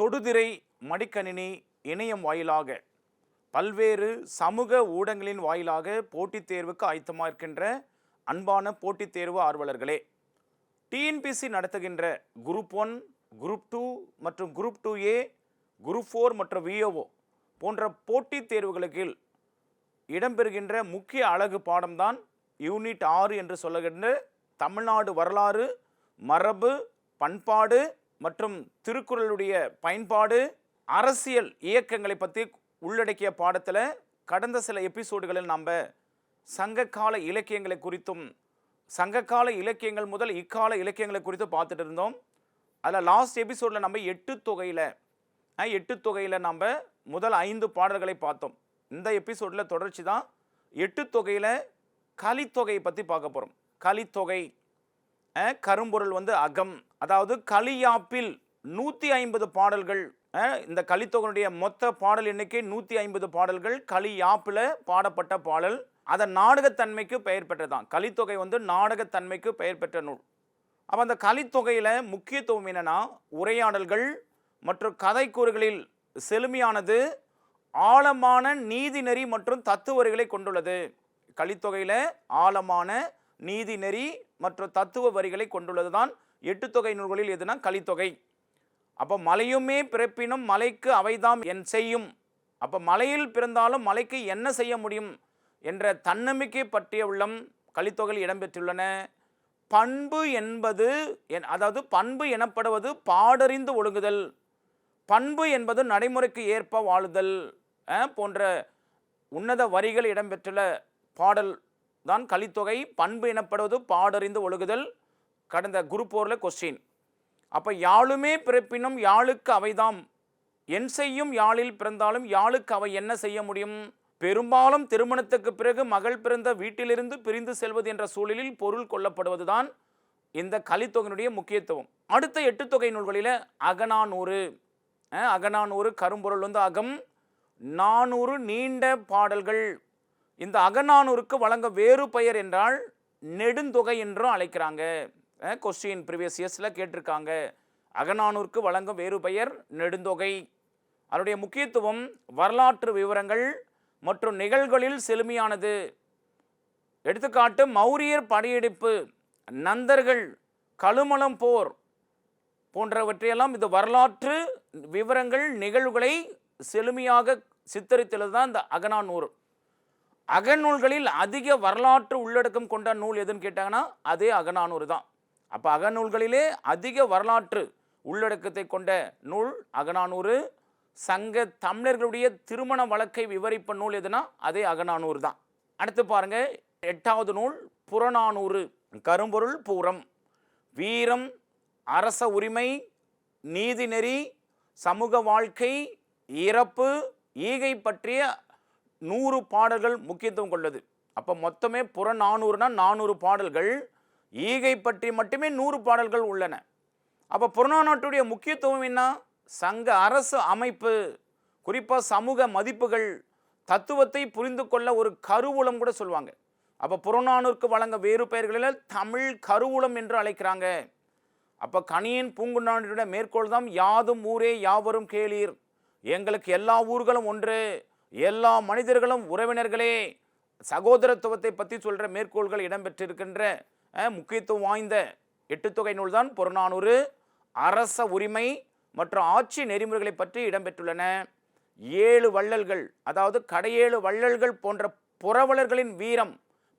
தொடுதிரை மடிக்கணினி இணையம் வாயிலாக பல்வேறு சமூக ஊடகங்களின் வாயிலாக போட்டித் தேர்வுக்கு ஆயத்தமாக இருக்கின்ற அன்பான போட்டித் தேர்வு ஆர்வலர்களே டிஎன்பிசி நடத்துகின்ற குரூப் ஒன் குரூப் டூ மற்றும் group two A group four மற்றும் விஓஓ போன்ற போட்டித் தேர்வுகளுக்கு இடம்பெறுகின்ற முக்கிய அழகு பாடம்தான் யூனிட் ஆறு என்று சொல்லுகின்ற தமிழ்நாடு வரலாறு மரபு பண்பாடு மற்றும் திருக்குறளுடைய பயன்பாடு அரசியல் இயக்கங்களை பற்றி உள்ளடக்கிய பாடத்தில் கடந்த சில எபிசோடுகளில் நாம் சங்ககால இலக்கியங்களை குறித்தும் சங்ககால இலக்கியங்கள் முதல் இக்கால இலக்கியங்களை குறித்து பார்த்துட்டு இருந்தோம். அதில் லாஸ்ட் எபிசோடில் நம்ம எட்டு தொகையில் எட்டு தொகையில் நம்ம முதல் ஐந்து பாடல்களை பார்த்தோம். இந்த எபிசோடில் தொடர்ச்சி தான் எட்டு தொகையில் கலித்தொகையை பற்றி பார்க்க போகிறோம் கலித்தொகை கரும்பொருள் வந்து அகம். அதாவது கலியாப்பில் நூற்றி ஐம்பது பாடல்கள் இந்த கலித்தொகையினுடைய மொத்த பாடல் எண்ணிக்கை நூற்றி ஐம்பது பாடல்கள் கலியாப்பில் பாடப்பட்ட பாடல். அதன் நாடகத்தன்மைக்கு பெயர் பெற்றதான். கலித்தொகை வந்து நாடகத்தன்மைக்கு பெயர் பெற்ற நூல். அப்போ அந்த கலித்தொகையில் முக்கியத்துவம் என்னென்னா உரையாடல்கள் மற்றும் கதைக்கூறுகளில் செழுமையானது ஆழமான நீதிநெறி மற்றும் தத்துவரிகளை கொண்டுள்ளது. கலித்தொகையில் ஆழமான நீதி நெறி மற்றும் தத்துவ வரிகளை கொண்டுள்ளது தான் எட்டு தொகை நூல்களில் எதுனா கலித்தொகை. அப்போ மலையுமே பிறப்பினும் மலைக்கு அவைதாம் என் செய்யும். அப்போ மலையில் பிறந்தாலும் மலைக்கு என்ன செய்ய முடியும் என்ற தன்னம்பிக்கை பற்றிய உள்ளம் கலித்தொகையில் இடம்பெற்றுள்ளன. பண்பு என்பது என்- அதாவது பண்பு எனப்படுவது பாடறிந்து ஒழுங்குதல் பண்பு என்பது நடைமுறைக்கு ஏற்ப வாழுதல் போன்ற உன்னத வரிகள் இடம்பெற்றுள்ள பாடல் தான் கலித்தொகை பண்பு எனப்படுவது பாடறிந்து ஒழுகுதல் கடந்த குருப்போரில் கொஸ்டின் அப்போ யாழுமே பிறப்பினும் யாழுக்கு அவைதாம். என் செய்யும் யாழில் பிறந்தாலும் யாழுக்கு அவை என்ன செய்ய முடியும்? பெரும்பாலும் திருமணத்துக்கு பிறகு மகள் பிறந்த வீட்டிலிருந்து பிரிந்து செல்வது என்ற சூழலில் பொருள் கொள்ளப்படுவதுதான் இந்த கலித்தொகையினுடைய முக்கியத்துவம். அடுத்த எட்டு தொகை நூல்களில் அகநானூறு. அகநானூறு கரும்பொருள் வந்து அகம். நானூறு நீண்ட பாடல்கள். இந்த அகநானூருக்கு வழங்க வேறு பெயர் என்றால் நெடுந்தொகை என்றும் அழைக்கிறாங்க. கொஸ்டின் ப்ரீவியஸ் இயர்ஸில் கேட்டிருக்காங்க. அகநானூருக்கு வழங்கும் வேறு பெயர் நெடுந்தொகை. அதனுடைய முக்கியத்துவம் வரலாற்று விவரங்கள் மற்றும் நிகழ்களில் செழுமையானது. எடுத்துக்காட்டு மௌரியர் படையெடுப்பு நந்தர்கள் கழுமலம் போர் போன்றவற்றையெல்லாம் இது வரலாற்று விவரங்கள் நிகழ்வுகளை செழுமையாக சித்தரித்துள்ளது தான் இந்த அகநானூர். அகநூல்களில் அதிக வரலாற்று உள்ளடக்கம் கொண்ட நூல் எதுன்னு கேட்டாங்கன்னா அதே அகநானூறு தான். அப்போ அகநூல்களிலே அதிக வரலாற்று உள்ளடக்கத்தை கொண்ட நூல் அகநானூறு சங்க தமிழர்களுடைய திருமண வழக்கை விவரிப்ப நூல் எதுனா அதே அகநானூறு தான். அடுத்து பாருங்க எட்டாவது நூல் புறநானூறு. கரும்பொருள் பூரம். வீரம் அரச உரிமை நீதிநெறி சமூக வாழ்க்கை இறப்பு ஈகை பற்றிய நூறு பாடல்கள் முக்கியத்துவம் கொண்டது. அப்போ மொத்தமே புறநானூறுனா நானூறு பாடல்கள் ஈகை பற்றி மட்டுமே நூறு பாடல்கள் உள்ளன. அப்போ புறநானூற்றுடைய முக்கியத்துவம் என்ன? சங்க அரசு அமைப்பு குறிப்பாக சமூக மதிப்புகள் தத்துவத்தை புரிந்து கொள்ள ஒரு கருவூலம் கூட சொல்லுவாங்க. அப்போ புறநானூருக்கு வழங்க வேறு பெயர்களில் தமிழ் கருவூலம் என்று அழைக்கிறாங்க. அப்போ கனியின் பூங்குன்னானுடைய மேற்கோள் தான் யாதும் ஊரே யாவரும் கேளீர். எங்களுக்கு எல்லா ஊர்களும் ஒன்று. எல்லா மனிதர்களும் உறவினர்களே சகோதரத்துவத்தை பற்றி சொல்கிற மேற்கோள்கள் இடம்பெற்றிருக்கின்ற முக்கியத்துவம் வாய்ந்த எட்டு தொகை நூல் தான் புறநானூறு அரச உரிமை மற்றும் ஆட்சி நெறிமுறைகளை பற்றி இடம்பெற்றுள்ளன. ஏழு வள்ளல்கள் அதாவது கடையேழு வள்ளல்கள் போன்ற புரவலர்களின் வீரம்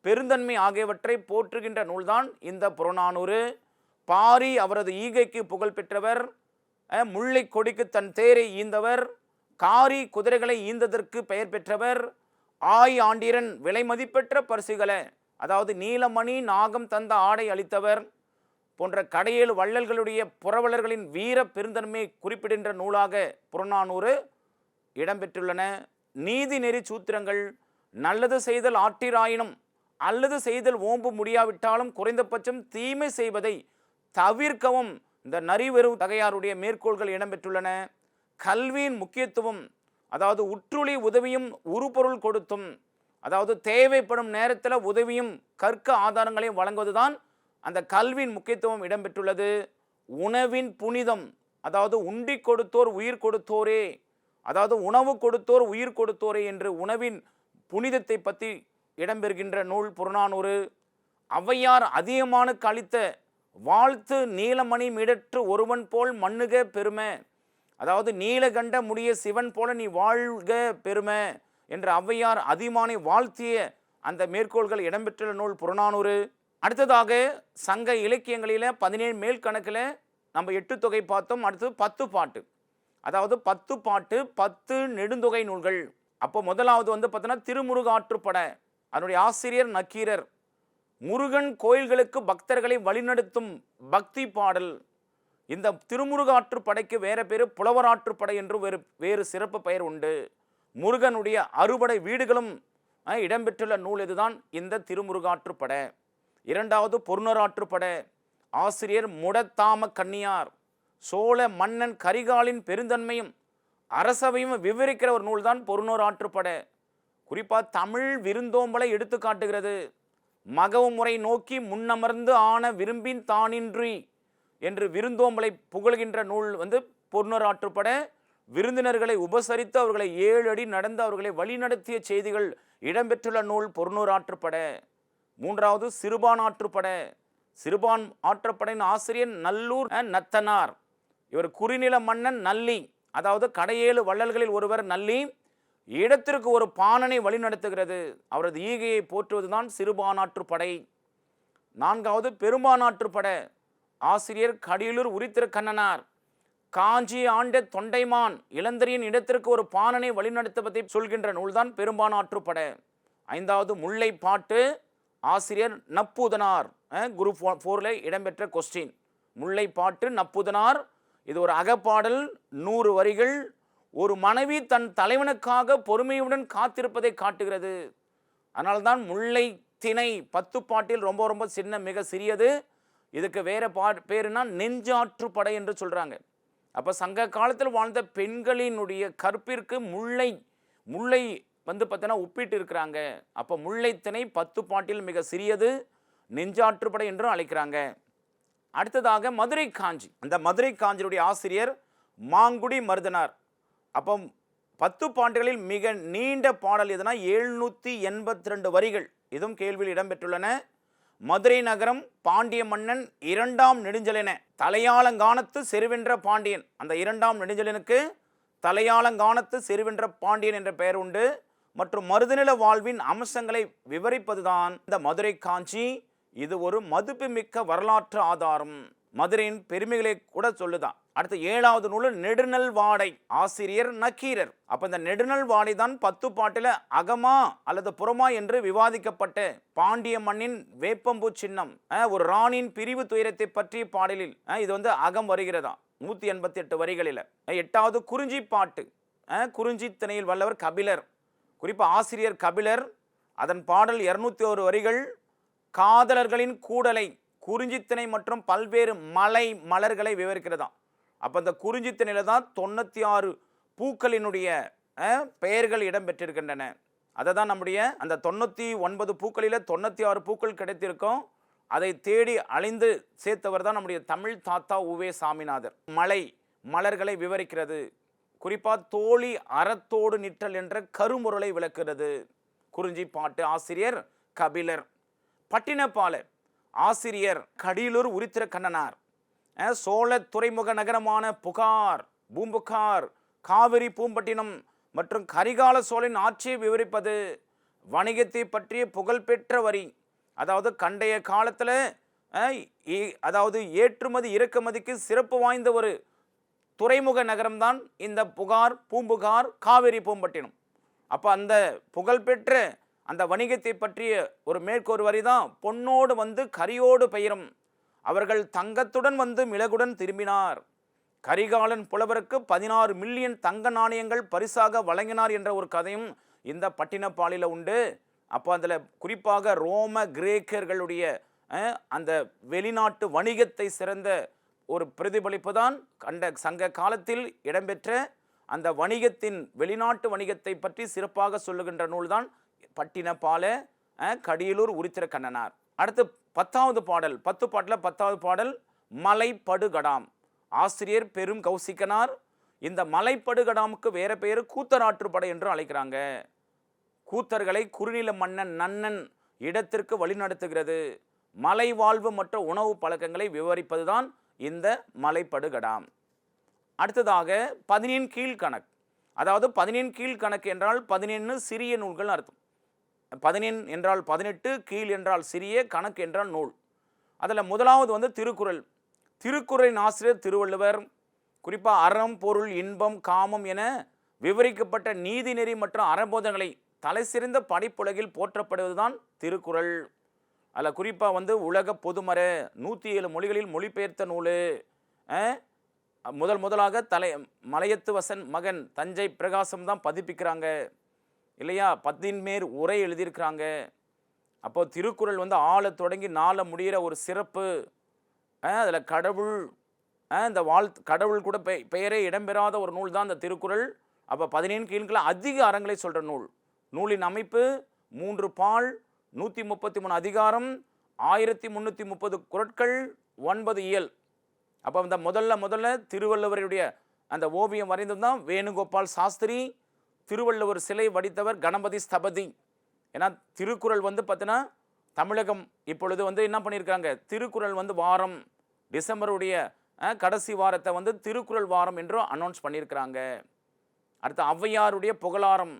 பெருந்தன்மை ஆகியவற்றை போற்றுகின்ற நூல்தான் இந்த புறநானூறு. பாரி அவரது ஈகைக்கு புகழ் பெற்றவர் முல்லை கொடிக்கு தன் தேரை ஈந்தவர் காரி குதிரைகளை ஈந்ததற்கு பெயர் பெற்றவர் ஆய் ஆண்டிரன் விலை மதிப்பெற்ற பரிசுகளை. அதாவது நீலமணி நாகம் தந்த ஆடை அளித்தவர் போன்ற கடையேழு வள்ளல்களுடைய புரவலர்களின் வீர பெருந்தன்மையை குறிப்பிடுகின்ற நூலாக புறநானூறு இடம்பெற்றுள்ளன. நீதி நெறி சூத்திரங்கள் நல்லது செய்தல் ஆற்றிராயினும் அல்லது செய்தல் ஓம்பு முடியாவிட்டாலும் குறைந்தபட்சம் தீமை செய்வதை தவிர்க்கவும் இந்த நரிவெறும் தகையாருடைய மேற்கோள்கள் இடம்பெற்றுள்ளன. கல்வியின் முக்கியத்துவம் அதாவது உற்றுளி உதவியும் உருப்பொருள் கொடுத்தும் அதாவது தேவைப்படும் நேரத்தில் உதவியும் கற்க ஆதாரங்களையும் வழங்குவதுதான் அந்த கல்வியின் முக்கியத்துவம் இடம்பெற்றுள்ளது. உணவின் புனிதம் அதாவது உண்டி கொடுத்தோர் உயிர் கொடுத்தோரே அதாவது உணவு கொடுத்தோர் உயிர் கொடுத்தோரே என்று உணவின் புனிதத்தை பற்றி இடம்பெறுகின்ற நூல் புறநானூறு. ஔவையார் அதிகமான கழித்த வாழ்த்து நீலமணி மிடற்று ஒருவன் போல் மண்ணுக பெருமை அதாவது நீலகண்ட முடிய சிவன் போல நீ வாழ்க பெருமை என்ற ஔவையார் அதிமானை வாழ்த்திய அந்த மேற்கோள்கள் இடம்பெற்றுள்ள நூல் புறநானூறு. அடுத்ததாக சங்க இலக்கியங்களில் பதினேழு மேல் கணக்கில் நம்ம எட்டு தொகை பார்த்தோம். அடுத்தது பத்து பாட்டு. அதாவது பத்து பாட்டு பத்து நெடுந்தொகை நூல்கள். அப்போ முதலாவது வந்து பார்த்தோன்னா திருமுருகாற்றுப்பட அதனுடைய ஆசிரியர் நக்கீரர். முருகன் கோயில்களுக்கு பக்தர்களை வழிநடத்தும் பக்தி பாடல். இந்த திருமுருகாற்றுப்படைக்கு வேறு பேர் புலவராற்றுப்படை என்று வேறு வேறு சிறப்பு பெயர் உண்டு. முருகனுடைய அறுபடை வீடுகளும் இடம்பெற்றுள்ள நூல் இதுதான். இந்த திருமுருகாற்றுப்பட இரண்டாவது பொருணராற்றுப்பட ஆசிரியர் முடத்தாம கன்னியார். சோழ மன்னன் கரிகாலின் பெருந்தன்மையும் அரசவையும் விவரிக்கிற ஒரு நூல்தான் பொருணராற்றுப்பட குறிப்பாக தமிழ் விருந்தோம்பலை எடுத்து காட்டுகிறது. மகவு முறை நோக்கி முன்னமர்ந்து ஆன விரும்பின் தானின்றி என்று விருந்தோம்பலை புகழ்கின்ற நூல் வந்து பொருணராற்றுப்பட விருந்தினர்களை உபசரித்து அவர்களை ஏழு அடி நடந்து அவர்களை வழிநடத்திய செய்திகள் இடம்பெற்றுள்ள நூல் பொருணூராற்றுப்பட மூன்றாவது சிறுபான் ஆற்றுப்பட. சிறுபான் ஆற்றுப்படையின் ஆசிரியர் நல்லூர் நத்தனார். இவர் குறுநில மன்னன் நல்லி அதாவது கடையேழு வள்ளல்களில் ஒருவர் நல்லி. இடத்திற்கு ஒரு பாணனை வழிநடத்துகிறது. அவரது ஈகையை போற்றுவதுதான் சிறுபானாற்றுப்படை நான்காவது பெரும்பானாற்றுப்பட ஆசிரியர் கடியலூர் உரித்திரு கண்ணனார் காஞ்சி ஆண்ட தொண்டைமான் இளந்தரியின் இடத்திற்கு ஒரு பாணனை வழிநடத்துவதை சொல்கின்ற நூல்தான் பெரும்பானாற்றுப்பட ஐந்தாவது முல்லை பாட்டு ஆசிரியர் நப்புதனார் குரூப் ஃபோரில் இடம்பெற்ற கொஸ்டின் முல்லை பாட்டு நப்புதனார் இது ஒரு அகப்பாடல் நூறு வரிகள் ஒரு மனைவி தன் தலைவனுக்காக பொறுமையுடன் காத்திருப்பதை காட்டுகிறது. அதனால்தான் முல்லை திணை பத்து பாட்டில் ரொம்ப ரொம்ப சின்ன மிக சிறியது. இதுக்கு வேறு பா பேருனா நெஞ்சாற்றுப்படை என்று சொல்கிறாங்க அப்போ சங்க காலத்தில் வாழ்ந்த பெண்களினுடைய கற்பிற்கு முல்லை முல்லை வந்து பார்த்தீங்கன்னா ஒப்பிட்டு இருக்கிறாங்க. அப்போ முல்லைத்திணை பத்து பாட்டில் மிக சிறியது நெஞ்சாற்றுப்படை என்றும் அழைக்கிறாங்க. அடுத்ததாக மதுரை காஞ்சி. அந்த மதுரை காஞ்சியுடைய ஆசிரியர் மாங்குடி மருதனார். அப்போ பத்து பாண்டுகளில் மிக நீண்ட பாடல் எதுனா எழுநூற்றி எண்பத்தி ரெண்டு வரிகள். இதுவும் கேள்வியில் இடம்பெற்றுள்ளன மதுரை நகரம் பாண்டிய மன்னன் இரண்டாம் நெடுஞ்சலின தலையாளங்கானத்து செருவென்ற பாண்டியன். அந்த இரண்டாம் நெடுஞ்சலனுக்கு தலையாளங்கானத்து செருவென்ற பாண்டியன் என்ற பெயர் உண்டு. மற்றும் மருதநில வாழ்வின் அம்சங்களை விவரிப்பதுதான் இந்த மதுரை காஞ்சி. இது ஒரு மதிப்புமிக்க வரலாற்று ஆதாரம். மதுரையின் பெருமைகளை கூட சொல்லுதான். அடுத்து ஏழாவது நூல் நெடுநல் வாடை. ஆசிரியர் நக்கீரர். அப்ப இந்த நெடுநல் வாடை தான் பத்து பாட்டில அகமா அல்லது புறமா என்று விவாதிக்கப்பட்ட பாண்டிய மண்ணின் வேப்பம்பூ சின்னம் ஒரு ராணியின் பிரிவு துயரத்தை பற்றிய பாடலில் இது வந்து அகம் வருகிறதா? நூத்தி எண்பத்தி எட்டு வரிகளில் எட்டாவது குறிஞ்சி பாட்டு குறிஞ்சி திணையில் வல்லவர் கபிலர். குறிப்பா ஆசிரியர் கபிலர் அதன் பாடல் இருநூத்தி ஒரு வரிகள் காதலர்களின் கூடலை குறிஞ்சித்திணை மற்றும் பல்வேறு மலை மலர்களை விவரிக்கிறதாம் அப்போ அந்த குறிஞ்சித்திணையில தான் தொண்ணூற்றி ஆறு பூக்களினுடைய பெயர்கள் இடம்பெற்றிருக்கின்றன. அதை தான் நம்முடைய அந்த தொண்ணூற்றி ஒன்பது பூக்களில் தொண்ணூற்றி ஆறு பூக்கள் கிடைத்திருக்கும். அதை தேடி அழிந்து சேர்த்தவர் தான் நம்முடைய தமிழ் தாத்தா உவே சாமிநாதர். மலை மலர்களை விவரிக்கிறது. குறிப்பாக தோழி அறத்தோடு நிற்றல் என்ற கருமுரலை விளக்குகிறது. குறிஞ்சி பாட்டு ஆசிரியர் கபிலர். பட்டினப்பாளர் ஆசிரியர் கடியலூர் உரித்திர கண்ணனார் சோழ துறைமுக நகரமான புகார் பூம்புகார் காவிரி பூம்பட்டினம் மற்றும் கரிகால சோழன் ஆட்சியை விவரிப்பது வணிகத்தை பற்றிய புகழ்பெற்ற வரி. அதாவது கண்டைய காலத்தில் அதாவது ஏற்றுமதி இறக்குமதிக்கு சிறப்பு வாய்ந்த ஒரு துறைமுக நகரம்தான் இந்த புகார் பூம்புகார் காவிரி பூம்பட்டினம். அப்போ அந்த புகழ்பெற்ற அந்த வணிகத்தை பற்றிய ஒரு மேற்கோர் வரி தான் பொன்னோடு வந்து கரியோடு பெயரும். அவர்கள் தங்கத்துடன் வந்து மிளகுடன் திரும்பினார். கரிகாலன் புலவருக்கு பதினாறு மில்லியன் தங்க நாணயங்கள் பரிசாக வழங்கினார் என்ற ஒரு கதையும் இந்த பட்டினப்பாலில் உண்டு. அப்போ அதில் குறிப்பாக ரோம கிரேக்கர்களுடைய அந்த வெளிநாட்டு வணிகத்தை சிறந்த ஒரு பிரதிபலிப்பு தான் கண்ட சங்க காலத்தில் இடம்பெற்ற அந்த வணிகத்தின் வெளிநாட்டு வணிகத்தை பற்றி சிறப்பாக சொல்லுகின்ற நூல்தான் பட்டினப்பால கடியலூர் உரித்திர கண்ணனார் அடுத்து பத்தாவது பாடல் பத்து பாட்டில் பத்தாவது பாடல் மலைப்படுகடாம். ஆசிரியர் பெரும் கௌசிக்கனார் இந்த மலைப்படுகடாமுக்கு வேற பெயர் கூத்தராற்றுப்படை என்று அழைக்கிறாங்க. கூத்தர்களை குறுநில மன்னன் நன்னன் இடத்திற்கு வழிநடத்துகிறது மலை வாழ்வு மற்றும் உணவு பழக்கங்களை விவரிப்பதுதான் இந்த மலைப்படுகடாம். அடுத்ததாக பதினேன் கீழ்கணக்கு. அதாவது பதினேன் கீழ்கணக்கு என்றால் பதினேன்னு சிறிய நூல்கள் அர்த்தம். பதினெண் என்றால் பதினெட்டு கீழ் என்றால் சிறிய கணக்கு என்றால் நூல். அதில் முதலாவது வந்து திருக்குறள். திருக்குறளின் ஆசிரியர் திருவள்ளுவர். குறிப்பாக அறம் பொருள் இன்பம் காமம் என விவரிக்கப்பட்ட நீதிநெறி மற்றும் அறபோதங்களை தலைசிறந்த படைப்புலகில் போற்றப்படுவதுதான் திருக்குறள். அதில் குறிப்பாக வந்து உலக பொதுமர நூற்றி ஏழு மொழிகளில் மொழிபெயர்த்த நூல் முதல் முதலாக தலை மலையத்து வசன் மகன் தஞ்சை பிரகாசம் தான் பதிப்பிக்கிறாங்க. இல்லையா? பத்தின் மேல் உரை எழுதியிருக்கிறாங்க. அப்போ திருக்குறள் வந்து ஆளை தொடங்கி நாளை முடிகிற ஒரு சிறப்பு. அதில் கடவுள் இந்த வாழ் கடவுள் கூட பெ பெயரே இடம்பெறாத ஒரு நூல் தான் இந்த திருக்குறள். அப்போ பதினேழு கீழ்களை அதிக அறங்களை சொல்கிற நூல். நூலின் அமைப்பு மூன்று பால் நூற்றி முப்பத்தி மூணு அதிகாரம் ஆயிரத்தி முந்நூற்றி முப்பது குரட்கள் ஒன்பது இயல். அப்போ இந்த முதல்ல முதல்ல திருவள்ளுவருடைய அந்த ஓவியம் வரைந்தது தான் வேணுகோபால் சாஸ்திரி திருவள்ளுவர் சிலை வடித்தவர் கணபதி ஸ்தபதி. ஏன்னா திருக்குறள் வந்து பார்த்தீங்கன்னா தமிழகம் இப்பொழுது வந்து என்ன பண்ணியிருக்காங்க? திருக்குறள் வந்து வாரம் டிசம்பருடைய கடைசி வாரத்தை வந்து திருக்குறள் வாரம் என்றும் அனௌன்ஸ் பண்ணியிருக்கிறாங்க. அடுத்து ஔவையாருடைய புகழாரம்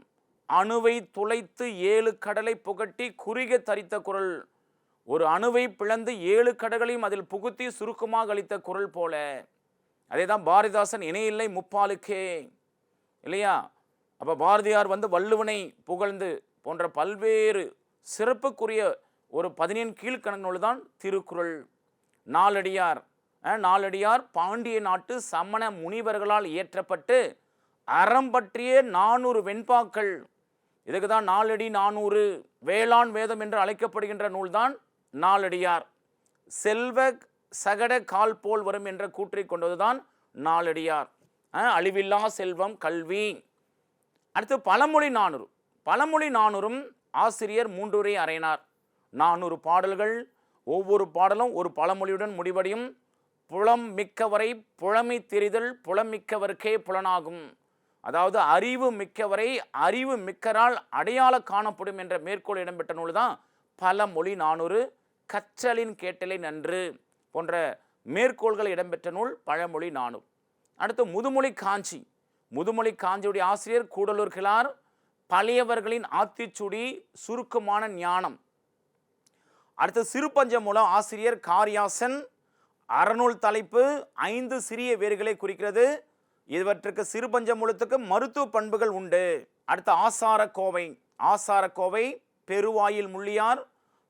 அணுவை துளைத்து ஏழு கடலை புகட்டி குறுக தரித்த குரல். ஒரு அணுவை பிளந்து ஏழு கடல்களையும் அதில் புகுத்தி சுருக்கமாக அளித்த குரல் போல. அதே தான் பாரதிதாசன் இணையில்லை முப்பாலுக்கே. இல்லையா? அப்போ பாரதியார் வந்து வள்ளுவனை புகழ்ந்து போன்ற பல்வேறு சிறப்புக்குரிய ஒரு பதினேழு கீழ்கணக்கு நூல் தான் திருக்குறள். நாலடியார் அஹ், நாலடியார் பாண்டிய நாட்டு சமண முனிவர்களால் இயற்றப்பட்டு அறம் பற்றிய நானூறு வெண்பாக்கள். இதுக்கு தான் நாலடி நானூறு வேளாண் வேதம் என்று அழைக்கப்படுகின்ற நூல்தான் நாலடியார். செல்வ சகட கால் போல் வரும் என்ற கூற்றை கொண்டதுதான் நாலடியார். அழிவில்லா செல்வம் கல்வி. அடுத்து பழமொழி நானூறு. பழமொழி நானூறும் ஆசிரியர் மூன்றுரை அறையினார். நானூறு பாடல்கள் ஒவ்வொரு பாடலும் ஒரு பழமொழியுடன் முடிவடையும். புலம் மிக்கவரை புலமை தெரிதல் புலமிக்கவர்க்கே புலனாகும். அதாவது அறிவு மிக்கவரை அறிவு மிக்கரால் அடையாள காணப்படும் என்ற மேற்கோள் இடம்பெற்ற நூல் தான் பழமொழி நானூறு. கற்றலின் கேட்டலை நன்று போன்ற மேற்கோள்கள் இடம்பெற்ற நூல் பழமொழி நானூறு. அடுத்து முதுமொழி காஞ்சி. முதுமொழி காஞ்சியுடைய ஆசிரியர் கூடலூர் கிளார் பழையவர்களின் ஆத்திச்சுடி சுருக்கமான ஞானம். அடுத்து சிறுபஞ்ச மூலம் ஆசிரியர் காரியாசன் அறநூல் தலைப்பு ஐந்து சிறிய வேர்களை குறிக்கிறது. இவற்றுக்கு சிறுபஞ்ச மூலத்துக்கு மருத்துவ பண்புகள் உண்டு. அடுத்து ஆசார கோவை ஆசார கோவை பெருவாயில் முள்ளியார்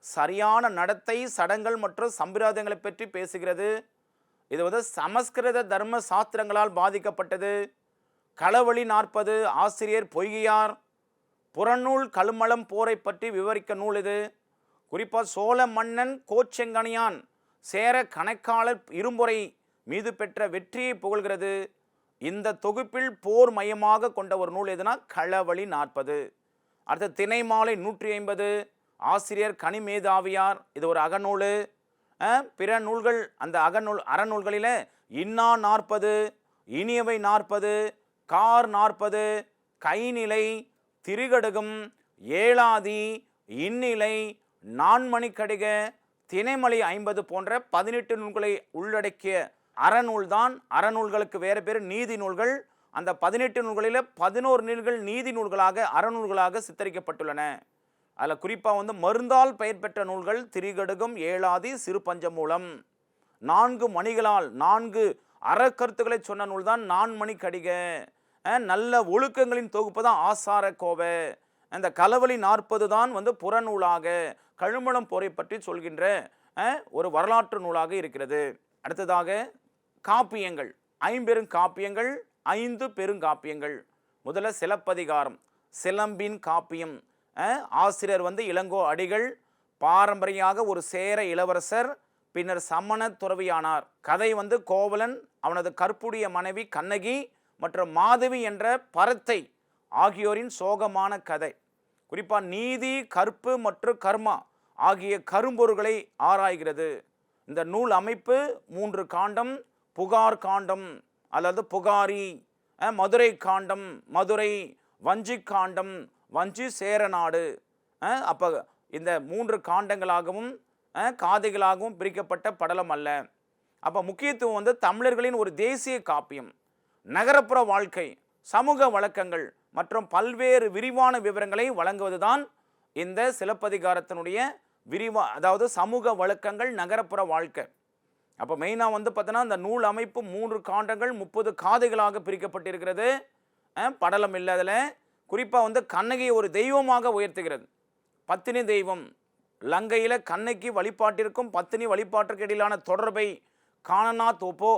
சரியான நடத்தை சடங்கள் மற்றும் சம்பிரதாயங்களை பற்றி பேசுகிறது. இது வந்து சமஸ்கிருத தர்ம சாஸ்திரங்களால் பாதிக்கப்பட்டது. களவழி நாற்பது ஆசிரியர் பொய்கையார். புறநூல் கழுமலம் போரை பற்றி விவரிக்க நூல் இது. குறிப்பாக சோழ மன்னன் கோச்செங்கனியான் சேர கணக்காளர் இரும்புரை மீது பெற்ற வெற்றியை புகழ்கிறது. இந்த தொகுப்பில் போர் மையமாக கொண்ட ஒரு நூல் எதுனா? களவழி நாற்பது. அடுத்து திணைமாலை நூற்றி ஐம்பது ஆசிரியர் கனிமேதாவியார். இது ஒரு அகநூல். பிற நூல்கள் அந்த அகநூல் அறநூல்களில் இன்னா நாற்பது இனியவை நாற்பது கார் நாற்பது கைநிலை திரிகடுகம் ஏழாதி இந்நிலை நான்மணிக்கடிக தினைமலை ஐம்பது போன்ற பதினெட்டு நூல்களை உள்ளடக்கிய அறநூல்தான். அறநூல்களுக்கு வேறு பேர் நீதி நூல்கள். அந்த பதினெட்டு நூல்களில் பதினோரு நூல்கள் நீதி நூல்களாக அறநூல்களாக சித்தரிக்கப்பட்டுள்ளன. அதில் குறிப்பாக வந்து மருந்தால் பெயர் பெற்ற நூல்கள் திரிகடுகம் ஏழாதி சிறுபஞ்சமூலம். நான்கு மணிகளால் நான்கு அறக்கருத்துக்களை சொன்ன நூல் தான் நான்மணி கடிக நல்ல ஒழுக்கங்களின் தொகுப்பு தான் ஆசார கோவை அந்த கலவலி நாற்பது தான் வந்து புறநூலாக கழுமணம் போரை பற்றி சொல்கின்ற ஒரு வரலாற்று நூலாக இருக்கிறது. அடுத்ததாக காப்பியங்கள். ஐம்பெரும் காப்பியங்கள் ஐந்து பெருங்காப்பியங்கள். முதல்ல சிலப்பதிகாரம். சிலம்பின் காப்பியம். ஆசிரியர் வந்து இளங்கோ அடிகள் பாரம்பரியாக ஒரு சேர இளவரசர் பின்னர் சமண துறவியானார். கதை வந்து கோவலன் அவனது கற்புடைய மனைவி கண்ணகி மற்றும் மாதவி என்ற பரத்தை ஆகியோரின் சோகமான கதை. குறிப்பாக நீதி கற்பு மற்றும் கர்மா ஆகிய கரும்பொருள்களை ஆராய்கிறது. இந்த நூல் அமைப்பு மூன்று காண்டம் புகார் காண்டம் அல்லது புகாரி மதுரை காண்டம் மதுரை வஞ்சி காண்டம் வஞ்சி சேரநாடு அப்போ இந்த மூன்று காண்டங்களாகவும் காதைகளாகவும் பிரிக்கப்பட்ட படலம் அல்ல. அப்போ முக்கியத்துவம் வந்து தமிழர்களின் ஒரு தேசிய காப்பியம். நகரப்புற வாழ்க்கை சமூக வழக்கங்கள் மற்றும் பல்வேறு விரிவான விவரங்களை வழங்குவதுதான் இந்த சிலப்பதிகாரத்தினுடைய விரிவா அதாவது சமூக வழக்கங்கள் நகரப்புற வாழ்க்கை. அப்போ மெயினாக வந்து பார்த்தோன்னா இந்த நூல் அமைப்பு மூன்று காண்டங்கள் முப்பது காதைகளாக பிரிக்கப்பட்டிருக்கிறது. படலம் இல்லை அதில் குறிப்பாக வந்து கண்ணகியை ஒரு தெய்வமாக உயர்த்துகிறது. பத்தினி தெய்வம். லங்கையில் கண்ணகி வழிபாட்டிற்கும் பத்தினி வழிபாட்டிற்கு இடையிலான தொடர்பை காணனா தோப்போ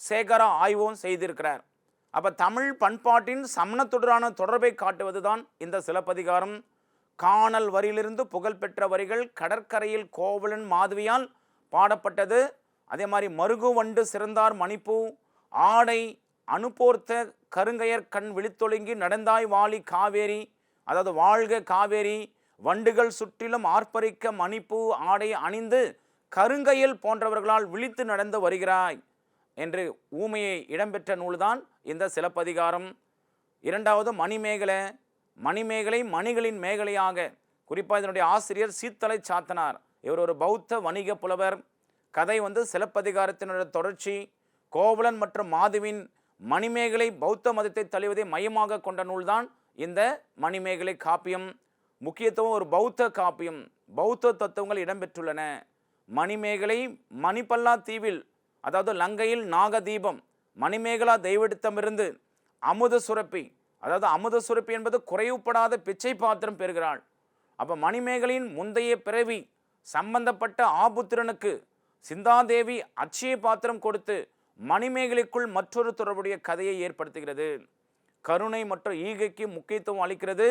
சேகரா ஆய்வும் செய்திருக்கிறார். அப்போ தமிழ் பண்பாட்டின் சமணத்துடரான தொடர்பை காட்டுவது தான் இந்த சிலப்பதிகாரம். காணல் வரியிலிருந்து புகழ்பெற்ற வரிகள் கடற்கரையில் கோவலன் மாதவியால் பாடப்பட்டது. அதே மாதிரி மருகு வண்டு சிறந்தார் மணிப்பூ. ஆடை அனுபோர்த்த கருங்கையர் கண் விழித்தொழுங்கி நடந்தாய் வாலி காவேரி. அதாவது வாழ்க காவேரி. வண்டுகள் சுற்றிலும் ஆர்ப்பரிக்க மணிப்பூ. ஆடை அணிந்து கருங்கையல் போன்றவர்களால் விழித்து நடந்து வருகிறாய். என்று ஊமையை இடம்பெற்ற நூல்தான் இந்த சிலப்பதிகாரம். இரண்டாவது மணிமேகலை மணிமேகலை மணிகளின் மேகலையாக. குறிப்பாக இதனுடைய ஆசிரியர் சீத்தலை சாத்தனார். இவர் ஒரு பௌத்த வணிக புலவர். கதை வந்து சிலப்பதிகாரத்தினுடைய தொடர்ச்சி. கோவலன் மற்றும் மாதுவின் மணிமேகலை பௌத்த மதத்தை தழுவதை மையமாக கொண்ட நூல்தான் இந்த மணிமேகலை காப்பியம். முக்கியத்துவம் ஒரு பௌத்த காப்பியம். பௌத்த தத்துவங்கள் இடம்பெற்றுள்ளன. மணிமேகலை மணிப்பல்லா தீவில் அதாவது லங்கையில் நாகதீபம் மணிமேகலா தெய்வத்திடமிருந்து அமுத சுரப்பி அதாவது அமுத சுரப்பி என்பது குறைவுபடாத பிச்சை பாத்திரம் பெறுகிறாள். அப்போ மணிமேகலையின் முந்தைய பிறவி சம்பந்தப்பட்ட ஆபுத்திரனுக்கு சிந்தாதேவி அச்சய பாத்திரம் கொடுத்து மணிமேகலைக்குள் மற்றொரு தொடர்புடைய கதையை ஏற்படுத்துகிறது. கருணை மற்றும் ஈகைக்கு முக்கியத்துவம் அளிக்கிறது.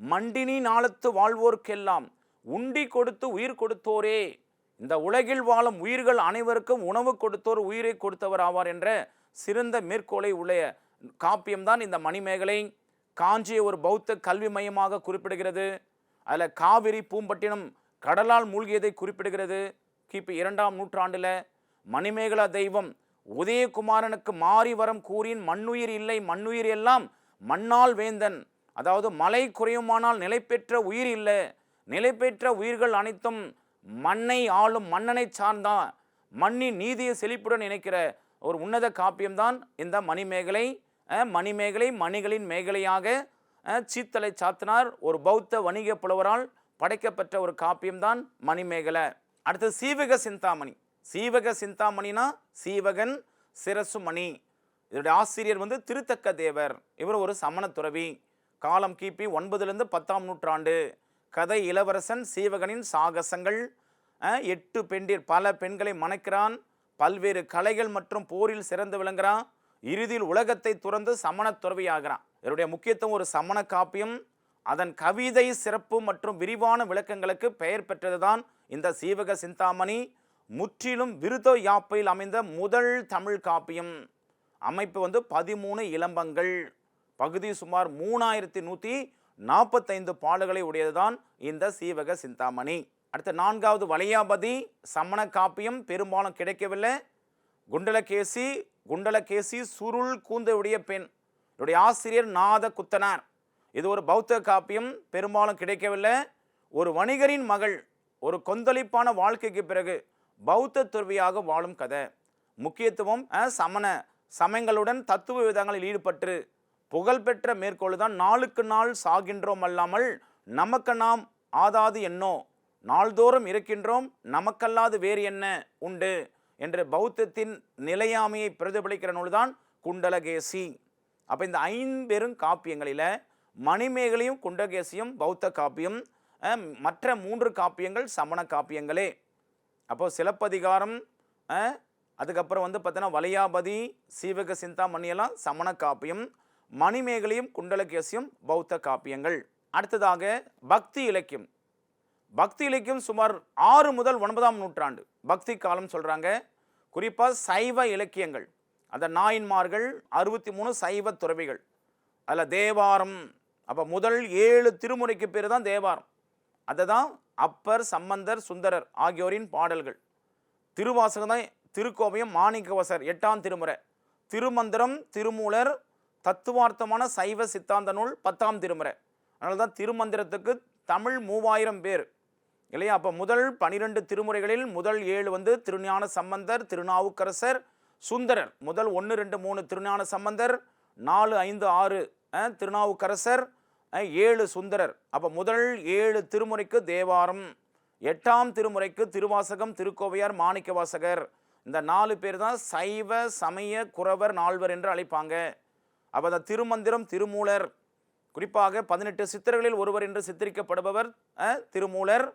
மண்டினி நாளத்து வாழ்வோர்க்கெல்லாம் உண்டி கொடுத்து உயிர் கொடுத்தோரே இந்த உலகில் வாழும் உயிர்கள் அனைவருக்கும் உணவு கொடுத்தோர் உயிரை கொடுத்தவர் ஆவார் என்ற சிறந்த மேற்கோளை உடைய காப்பியம்தான் இந்த மணிமேகலை. காஞ்சியை ஒரு பௌத்த கல்வி மையமாக குறிப்பிடுகிறது. அதில் காவிரி பூம்பட்டினம் கடலால் மூழ்கியதை குறிப்பிடுகிறது. கிபி இரண்டாம் நூற்றாண்டில் மணிமேகலா தெய்வம் உதயகுமாரனுக்கு மாறி வரம் கூறின் மண்ணுயிர் இல்லை மண்ணுயிர் எல்லாம் மண்ணால் வேந்தன். அதாவது மழை குறையுமானால் நிலை பெற்ற உயிர் இல்லை. நிலை பெற்ற உயிர்கள் அனைத்தும் மண்ணை ஆளும் மன்னனை சார்ந்தான் மண்ணின் நீதியை செழிப்புடன் இணைக்கிற ஒரு உன்னத காப்பியம்தான் இந்த மணிமேகலை. மணிமேகலை மணிகளின் மேகலையாக சீத்தலை சாத்தனார் ஒரு பௌத்த வணிக புலவரால் படைக்கப்பட்ட ஒரு காப்பியம்தான் மணிமேகலை. அடுத்து சீவக சிந்தாமணி. சீவக சிந்தாமணினா சீவகன் சிரசு மணி. இதனுடைய ஆசிரியர் வந்து திருத்தக்க தேவர். இவர் ஒரு சமண துறவி. காலம் கிபி ஒன்பதுலேருந்து பத்தாம் நூற்றாண்டு. கதை இளவரசன் சீவகனின் சாகசங்கள் எட்டு பெண்டிர் பல பெண்களை மணக்கிறான். பல்வேறு கலைகள் மற்றும் போரில் சிறந்து விளங்குகிறான் இறுதியில் உலகத்தை துறந்து சமண துறவியாகிறான். இதனுடைய முக்கியத்துவம் ஒரு சமண காப்பியம். அதன் கவிதை சிறப்பு மற்றும் விரிவான விளக்கங்களுக்கு பெயர் பெற்றதுதான் இந்த சீவக சிந்தாமணி. முற்றிலும் விருத யாப்பையில் அமைந்த முதல் தமிழ் காப்பியம். அமைப்பு வந்து பதிமூணு இளம்பங்கள் பகுதி சுமார் மூணாயிரத்தி நூற்றி நாற்பத்தைந்து பாடல்களை உடையதுதான் இந்த சீவக சிந்தாமணி. அடுத்த நான்காவது வளையாபதி சமண காப்பியம் பெரும்பாலும் கிடைக்கவில்லை. குண்டலகேசி குண்டலகேசி சுருள் கூந்தவுடைய பெண். இவருடைய ஆசிரியர் நாத குத்தனார் இது ஒரு பௌத்த காப்பியம் பெரும்பாலும் கிடைக்கவில்லை. ஒரு வணிகரின் மகள் ஒரு கொந்தளிப்பான வாழ்க்கைக்கு பிறகு பௌத்த துறவியாக வாழும் கதை. முக்கியத்துவம் சமண சமயங்களுடன் தத்துவ விதங்களில் ஈடுபட்டு புகழ்பெற்ற மேற்கோள் தான் நாளுக்கு நாள் சாகின்றோம் அல்லாமல் நமக்கு நாம் ஆதாது என்னோ? நாள்தோறும் இருக்கின்றோம் நமக்கல்லாது வேறு என்ன உண்டு? என்ற பௌத்தத்தின் நிலையாமையை பிரதிபலிக்கிற நூல்தான் குண்டலகேசி. அப்போ இந்த ஐம்பெரும் காப்பியங்களில் மணிமேகலையும் குண்டகேசியும் பௌத்த காப்பியம் மற்ற மூன்று காப்பியங்கள் சமண காப்பியங்களே. அப்போது சிலப்பதிகாரம் அதுக்கப்புறம் வந்து பார்த்தோன்னா வலையாபதி சீவக சிந்தாமணி எல்லாம் சமண காப்பியம் மணிமேகலையும் குண்டலகேசியும் பௌத்த காப்பியங்கள். அடுத்ததாக பக்தி இலக்கியம். பக்தி இலக்கியம் சுமார் ஆறு முதல் ஒன்பதாம் நூற்றாண்டு. பக்தி காலம் சொல்கிறாங்க குறிப்பாக சைவ இலக்கியங்கள். அந்த நாயன்மார்கள் அறுபத்தி மூணு சைவ துறவிகள். அதில் தேவாரம். அப்போ முதல் ஏழு திருமுறைக்கு பேர் தான் தேவாரம். அதை தான் அப்பர் சம்பந்தர் சுந்தரர் ஆகியோரின் பாடல்கள். திருவாசகம் தான் திருக்கோவையும் மாணிக்கவசர் எட்டாம் திருமுறை. திருமந்திரம் திருமூலர் தத்துவார்த்தமான சைவ சித்தாந்த நூல் பத்தாம் திருமுறை. அதனால தான் திருமந்திரத்துக்கு தமிழ் மூவாயிரம் பேர். இல்லையா? அப்போ முதல் பனிரெண்டு திருமுறைகளில் முதல் ஏழு வந்து திருஞான சம்பந்தர் திருநாவுக்கரசர் சுந்தரர். முதல் ஒன்று ரெண்டு மூணு திருஞான சம்பந்தர் நாலு ஐந்து ஆறு திருநாவுக்கரசர் ஏழு சுந்தரர். அப்போ முதல் ஏழு திருமுறைக்கு தேவாரம். எட்டாம் திருமுறைக்கு திருவாசகம் திருக்கோவையார் மாணிக்கவாசகர். இந்த நாலு பேர் தான் சைவ சமய குறவர் நால்வர் என்று அழைப்பாங்க. அப்போ அந்த திருமந்திரம் திருமூலர் குறிப்பாக பதினெட்டு சித்தர்களில் ஒருவர் என்று சித்தரிக்கப்படுபவர் திருமூலர்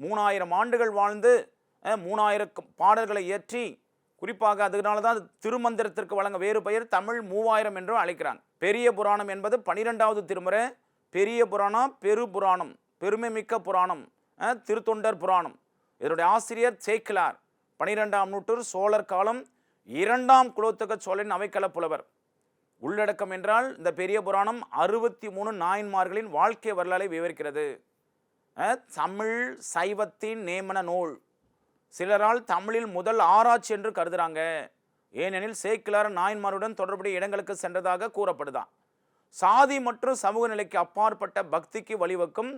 மூணாயிரம் ஆண்டுகள் வாழ்ந்து மூணாயிரம் பாடல்களை இயற்றி குறிப்பாக அதனால தான் திருமந்திரத்திற்கு வழங்க வேறு பெயர் தமிழ் மூவாயிரம் என்றும் அழைக்கிறாங்க பெரிய புராணம் என்பது பனிரெண்டாவது திருமுறை பெரிய புராணம் பெரு புராணம் பெருமைமிக்க புராணம் திருத்தொண்டர் புராணம். இதனுடைய ஆசிரியர் சேக்கிலார். பனிரெண்டாம் நூற்று சோழர் காலம் இரண்டாம் குலோத்துக சோழன் அவைக்கள புலவர். உள்ளடக்கம் என்றால் இந்த பெரிய புராணம் அறுபத்தி மூணு நாயன்மார்களின் வாழ்க்கை வரலாறை விவரிக்கிறது. தமிழ் சைவத்தின் நேமன நூல். சிலரால் தமிழில் முதல் ஆராய்ச்சி என்று கருதுறாங்க. ஏனெனில் சேக்கிலார் நாயன்மாருடன் தொடர்புடைய இடங்களுக்கு சென்றதாக கூறப்படுதான் சாதி மற்றும் சமூக நிலைக்கு அப்பாற்பட்ட பக்திக்கு வழிவகுக்கும்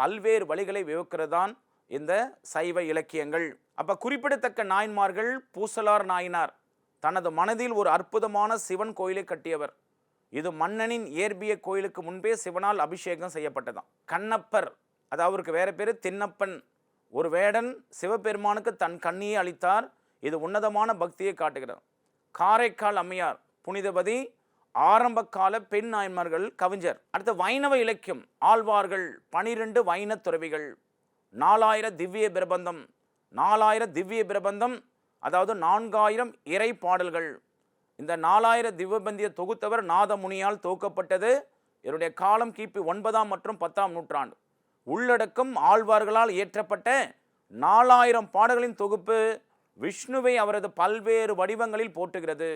பல்வேறு வழிகளை விவக்கிறதான் இந்த சைவ இலக்கியங்கள். அப்ப குறிப்பிடத்தக்க நாயன்மார்கள் பூசலார் நாயினார். தனது மனதில் ஒரு அற்புதமான சிவன் கோயிலை கட்டியவர். இது மன்னனின் இயற்பிய கோயிலுக்கு முன்பே சிவனால் அபிஷேகம் செய்யப்பட்டதாம். கண்ணப்பர் அது அவருக்கு வேறு பேரு தின்னப்பன் ஒரு வேடன் சிவபெருமானுக்கு தன் கண்ணியை அளித்தார். இது உன்னதமான பக்தியை காட்டுகிறார் காரைக்கால் அம்மையார் புனிதபதி ஆரம்ப கால பெண் நாயன்மார்கள் கவிஞர். அடுத்த வைணவ இலக்கியம் ஆழ்வார்கள் பனிரெண்டு வைண துறவிகள். நாலாயிர திவ்ய பிரபந்தம் நாலாயிர திவ்ய பிரபந்தம் அதாவது நான்காயிரம் இறை பாடல்கள். இந்த நாலாயிர திவ்யபந்திய தொகுத்தவர் நாதமுனியால் தொகுக்கப்பட்டது. என்னுடைய காலம் கிபி ஒன்பதாம் மற்றும் பத்தாம் நூற்றாண்டு. உள்ளடக்கம் ஆழ்வார்களால் இயற்றப்பட்ட நாலாயிரம் பாடல்களின் தொகுப்பு விஷ்ணுவை அவரது பல்வேறு வடிவங்களில் போற்றுகிறது.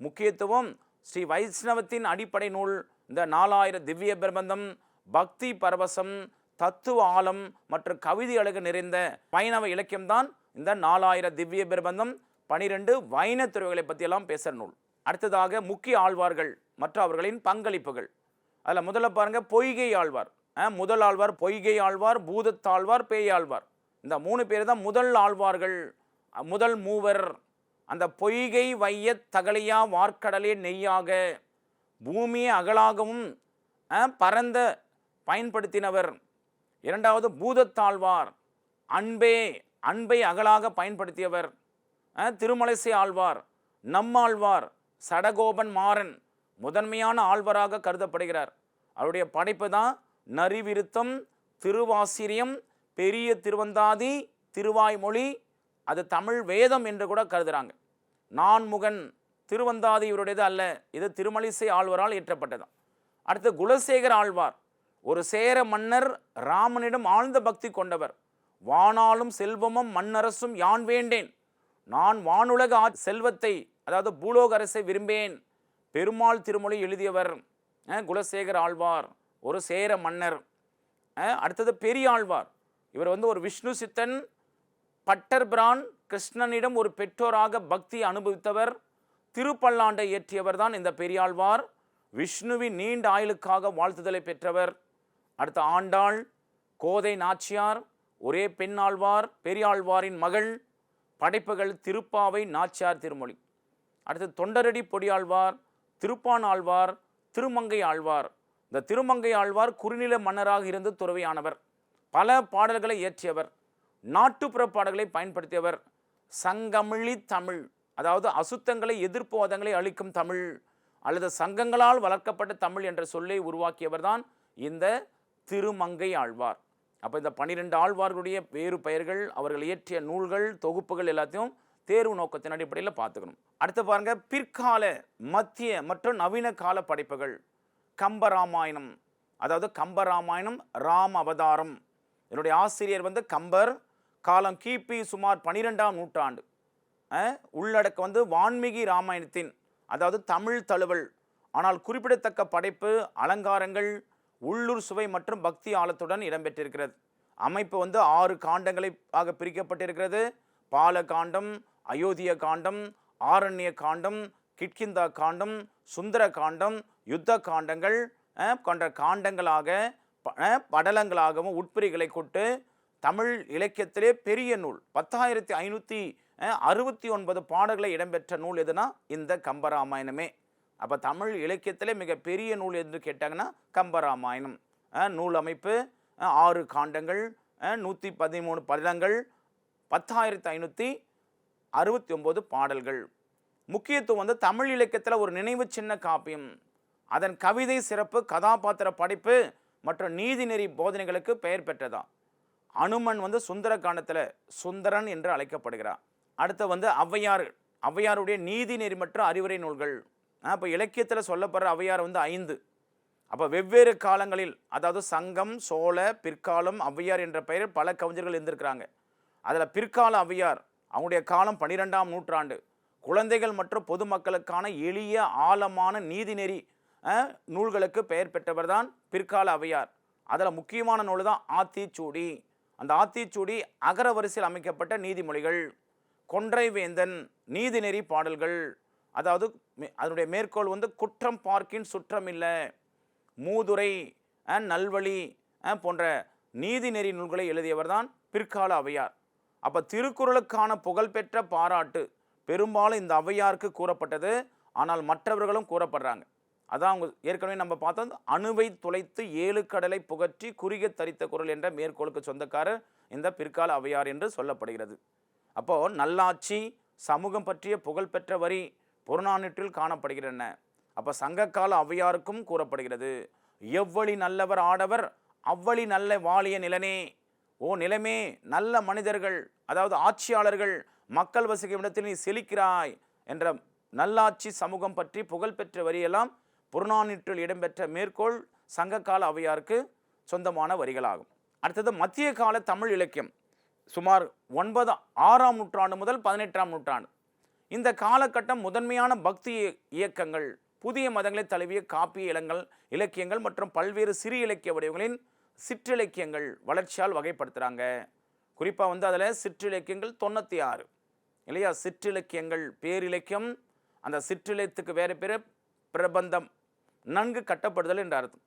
முக்கியத்துவம் ஸ்ரீ வைஷ்ணவத்தின் அடிப்படை நூல். இந்த நாலாயிர திவ்ய பிரபந்தம் பக்தி பரவசம் தத்துவ ஆழம் மற்றும் கவிதை அழகு நிறைந்த வைணவ இலக்கியம்தான் இந்த நாலாயிர திவ்ய பிரபந்தம் பனிரெண்டு வைண துறவுகளை பற்றியெல்லாம் பேசுகிற நூல். அடுத்ததாக முக்கிய ஆழ்வார்கள் மற்ற அவர்களின் பங்களிப்புகள். அதில் முதல்ல பாருங்கள் பொய்கை ஆழ்வார். முதல் ஆழ்வார் பொய்கை ஆழ்வார் பூதத்தாழ்வார் பேயாழ்வார் இந்த மூணு பேர் தான் முதல் ஆழ்வார்கள். முதல் மூவர். அந்த பொய்கை வையத் தகலையா வார்க்கடலே நெய்யாக. பூமியை அகலாகவும் பரந்த பயன்படுத்தினவர். இரண்டாவது பூதத்தாழ்வார் அன்பே அன்பை அகலாக பயன்படுத்தியவர் திருமலைசை ஆழ்வார் நம்மாழ்வார் சடகோபன் மாறன் முதன்மையான ஆழ்வராக கருதப்படுகிறார். அவருடைய படைப்பு தான் நரிவிருத்தம் திருவாசிரியம் பெரிய திருவந்தாதி திருவாய்மொழி அது தமிழ் வேதம் என்று கூட கருதுகிறாங்க நான்முகன் திருவந்தாதி இவருடையது அல்ல இது திருமலிசை ஆழ்வாரால் இயற்றப்பட்டது அடுத்து குலசேகர் ஆழ்வார் ஒரு சேர மன்னர் ராமனிடம் ஆழ்ந்த பக்தி கொண்டவர். வானாலும் செல்வமும் மண்ணரசும் யான் வேண்டேன்? நான் வானுலக செல்வத்தை அதாவது பூலோக அரசை விரும்பேன். பெருமாள் திருமொழி எழுதியவர் குலசேகர் ஆழ்வார் ஒரு சேர மன்னர் அடுத்தது பெரியாழ்வார் இவர் வந்து ஒரு விஷ்ணு சித்தன் பட்டர் பிரான் கிருஷ்ணனிடம் ஒரு பெற்றோராக பக்தி அனுபவித்தவர் திருப்பல்லாண்டை இயற்றியவர் தான் இந்த பெரியாழ்வார் விஷ்ணுவின் நீண்ட ஆயுளுக்காக வாழ்த்துதலை பெற்றவர். அடுத்த ஆண்டாள் கோதை நாச்சியார் ஒரே பெண்ணாழ்வார் பெரியாழ்வாரின் மகள் படைப்புகள் திருப்பாவை நாச்சியார் திருமொழி. அடுத்து தொண்டரடி பொடியாழ்வார் திருப்பான் ஆழ்வார் திருமங்கை ஆழ்வார். இந்த திருமங்கை ஆழ்வார் குறுநில மன்னராக இருந்து துறவியானவர். பல பாடல்களை இயற்றியவர். நாட்டுப்புற பாடல்களை பயன்படுத்தியவர். சங்கமிழி தமிழ் அதாவது அசுத்தங்களை எதிர்ப்புவாதங்களை அளிக்கும் தமிழ் அல்லது சங்கங்களால் வளர்க்கப்பட்ட தமிழ் என்ற சொல்லை உருவாக்கியவர் தான் இந்த திருமங்கை ஆழ்வார். அப்போ இந்த பன்னிரெண்டு ஆழ்வார்களுடைய வேறு பெயர்கள் அவர்கள் இயற்றிய நூல்கள் தொகுப்புகள் எல்லாத்தையும் தேர்வு நோக்கத்தின் அடிப்படையில் பார்த்துக்கணும். அடுத்து பாருங்க பிற்கால மத்திய மற்றும் நவீன கால படைப்புகள். கம்பராமாயணம் அதாவது கம்பராமாயணம் ராம் அவதாரம். என்னுடைய ஆசிரியர் வந்து கம்பர் காலம் கிபி சுமார் பனிரெண்டாம் நூற்றாண்டு. உள்ளடக்கம் வந்து வான்மீகி ராமாயணத்தின் அதாவது தமிழ் தழுவல். ஆனால் குறிப்பிடத்தக்க படைப்பு அலங்காரங்கள் உள்ளூர் சுவை மற்றும் பக்தி ஆழத்துடன் இடம்பெற்றிருக்கிறது. அமைப்பு வந்து ஆறு காண்டங்களை ஆக பிரிக்கப்பட்டிருக்கிறது. பாலகாண்டம் அயோத்திய காண்டம் ஆரண்ய காண்டம் கிட்கிந்தா காண்டம் சுந்தர காண்டம் யுத்த காண்டங்கள் கொண்ட போன்ற காண்டங்களாக ப- படலங்களாகவும் உட்பிரிகளை கொண்டு தமிழ் இலக்கியத்திலே பெரிய நூல். பத்தாயிரத்தி ஐநூற்றி அறுபத்தி ஒன்பது பாடல்களை இடம்பெற்ற நூல் எதுனா? இந்த கம்பராமாயணமே. அப்போ தமிழ் இலக்கியத்திலே மிகப்பெரிய நூல் எது கேட்டாங்கன்னா கம்பராமாயணம். நூல் அமைப்பு ஆறு காண்டங்கள் நூற்றி பதிமூணு பதினங்கள் பத்தாயிரத்தி ஐநூற்றி அறுபத்தி ஒம்பது பாடல்கள். முக்கியத்துவம் வந்து தமிழ் இலக்கியத்தில் ஒரு நினைவு சின்ன காப்பியம். அதன் கவிதை சிறப்பு கதாபாத்திர படைப்பு மற்றும் நீதிநெறி போதனைகளுக்கு பெயர் பெற்றதா? அனுமன் வந்து சுந்தர காண்டத்தில் சுந்தரன் என்று அழைக்கப்படுகிறார். அடுத்து வந்து ஔவையார் ஔவையாருடைய நீதிநெறி மற்றும் அறிவுரை நூல்கள். அப்போ இலக்கியத்தில் சொல்லப்படுற ஔவையார் வந்து ஐந்து. அப்போ வெவ்வேறு காலங்களில் அதாவது சங்கம் சோழ பிற்காலம் ஔவையார் என்ற பெயரில் பல கவிஞர்கள் இருந்திருக்கிறாங்க. அதில் பிற்கால ஔவையார் அவங்களுடைய காலம் பன்னிரெண்டாம் நூற்றாண்டு. குழந்தைகள் மற்றும் பொதுமக்களுக்கான எளிய ஆழமான நீதிநெறி நூல்களுக்கு பெயர் பெற்றவர் தான் பிற்கால ஔவையார் அதில் முக்கியமான நூல் தான் ஆத்திச்சூடி. அந்த ஆத்திச்சூடி அகர வரிசையில் அமைக்கப்பட்ட நீதிமொழிகள் கொன்றை வேந்தன் நீதிநெறி பாடல்கள் அதாவது அதனுடைய மேற்கோள் வந்து குற்றம் பார்க்கின் சுற்றம் இல்லை. மூதுரை நல்வழி போன்ற நீதிநெறி நூல்களை எழுதியவர் தான் பிற்கால அவையார். அப்போ திருக்குறளுக்கான புகழ்பெற்ற பாராட்டு பெரும்பாலும் இந்த ஔவையாருக்கு கூறப்பட்டது. ஆனால் மற்றவர்களும் கூறப்படுறாங்க. அதான் அவங்க ஏற்கனவே நம்ம பார்த்தோம் அணுவை துளைத்து ஏழு கடலை புகற்றி குறுகிய தரித்த குரல் என்ற மேற்கோளுக்கு சொந்தக்காரர் இந்த பிற்கால அவையார் என்று சொல்லப்படுகிறது. அப்போது நல்லாட்சி சமூகம் பற்றிய புகழ்பெற்ற வரி புறநானூற்றில் காணப்படுகின்றன அப்போ சங்ககால ஔவையாருக்கும் கூறப்படுகிறது எவ்வளி நல்லவர் ஆடவர் அவ்வழி நல்ல வாழிய நிலனே. ஓ நிலமே நல்ல மனிதர்கள் அதாவது ஆட்சியாளர்கள் மக்கள் வசிக்கும் இடத்தில் நீ செழிக்கிறாய் என்ற நல்லாட்சி சமூகம் பற்றி புகழ்பெற்ற வரியெல்லாம் புறநானூற்றில் இடம்பெற்ற மேற்கோள் சங்ககால ஔவையாருக்கு சொந்தமான வரிகளாகும். அடுத்தது மத்திய கால தமிழ் இலக்கியம். சுமார் ஒன்பது ஆறாம் நூற்றாண்டு முதல் பதினெட்டாம் நூற்றாண்டு. இந்த காலகட்டம் முதன்மையான பக்தி இயக்கங்கள் புதிய மதங்களை தழுவிய காப்பிய இளங்கள் இலக்கியங்கள் மற்றும் பல்வேறு சிறு இலக்கிய வடிவங்களின் சிற்றிலக்கியங்கள் வளர்ச்சியால் வகைப்படுத்துகிறாங்க குறிப்பாக வந்து அதில் சிற்றிலக்கியங்கள் தொண்ணூற்றி ஆறு இல்லையா? சிற்றிலக்கியங்கள் பேரிலக்கியம் அந்த சிற்றிலயத்துக்கு வேறு பேர் பிரபந்தம் நன்கு கட்டப்படுதல் என்ற அர்த்தம்.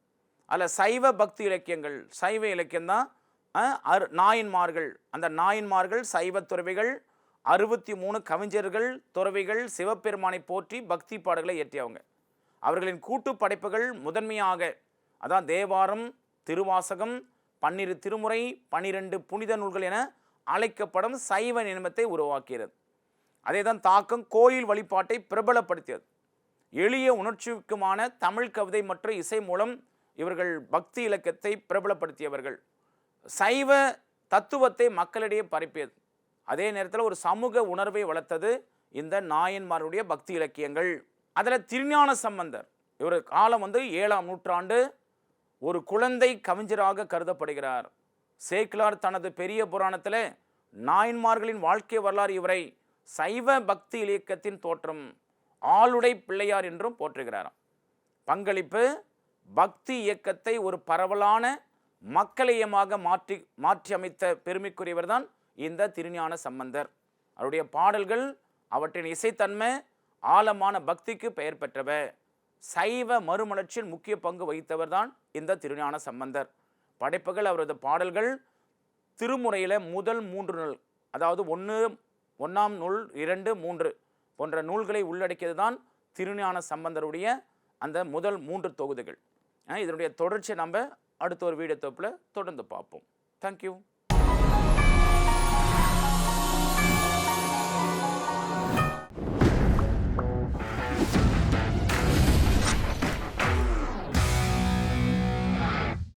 அதில் சைவ பக்தி இலக்கியங்கள் சைவ இலக்கியம்தான் தான் அரு நாயன்மார்கள் அந்த நாயன்மார்கள் சைவ துறவிகள் அறுபத்தி மூணு கவிஞர்கள் துறவிகள் சிவபெருமானை போற்றி பக்தி பாடல்களை இயற்றியவங்க. அவர்களின் கூட்டு படைப்புகள் முதன்மையாக அதான் தேவாரம் திருவாசகம் பன்னிரு திருமுறை பன்னிரெண்டு புனித நூல்கள் என அழைக்கப்படும் சைவ நியமத்தை உருவாக்கியது. அதே தான் தாக்கம் கோயில் வழிபாட்டை பிரபலப்படுத்தியது. எளிய உணர்ச்சிக்குமான தமிழ் கவிதை மற்றும் இசை மூலம் இவர்கள் பக்தி இலக்கியத்தை பிரபலப்படுத்தியவர்கள். சைவ தத்துவத்தை மக்களிடையே பரப்பியது. அதே நேரத்தில் ஒரு சமூக உணர்வை வளர்த்தது இந்த நாயன்மாருடைய பக்தி இலக்கியங்கள். அதில் திருஞான சம்பந்தர் இவர் காலம் வந்து ஏழாம் நூற்றாண்டு ஒரு குழந்தை கவிஞராக கருதப்படுகிறார். சேக்கிலார் தனது பெரிய புராணத்தில் நாயன்மார்களின் வாழ்க்கை வரலாறு இவரை சைவ பக்தி இலக்கியத்தின் தோற்றம் ஆளுடை பிள்ளையார் என்றும் போற்றுகிறாராம். பங்களிப்பு பக்தி இயக்கத்தை ஒரு பரவலான மக்களியமாக மாற்றி மாற்றி அமைத்த பெருமைக்குரியவர் தான் இந்த திருஞான சம்பந்தர். அவருடைய பாடல்கள் அவற்றின் இசைத்தன்மை ஆழமான பக்திக்கு பெயர் பெற்றவர் சைவ மறுமலர்ச்சியில் முக்கிய பங்கு வகித்தவர் தான் இந்த திருஞான சம்பந்தர். படைப்புகள் அவரது பாடல்கள் திருமுறையில் முதல் மூன்று நூல் அதாவது ஒன்று ஒன்றாம் நூல் இரண்டு மூன்று போன்ற நூல்களை உள்ளடக்கியது தான் திருஞான சம்பந்தருடைய அந்த முதல் மூன்று தொகுதிகள். இதனுடைய தொடர்ச்சியை நம்ம அடுத்த ஒரு வீடியோ தொப்பில் தொடர்ந்து பார்ப்போம். தேங்க்யூ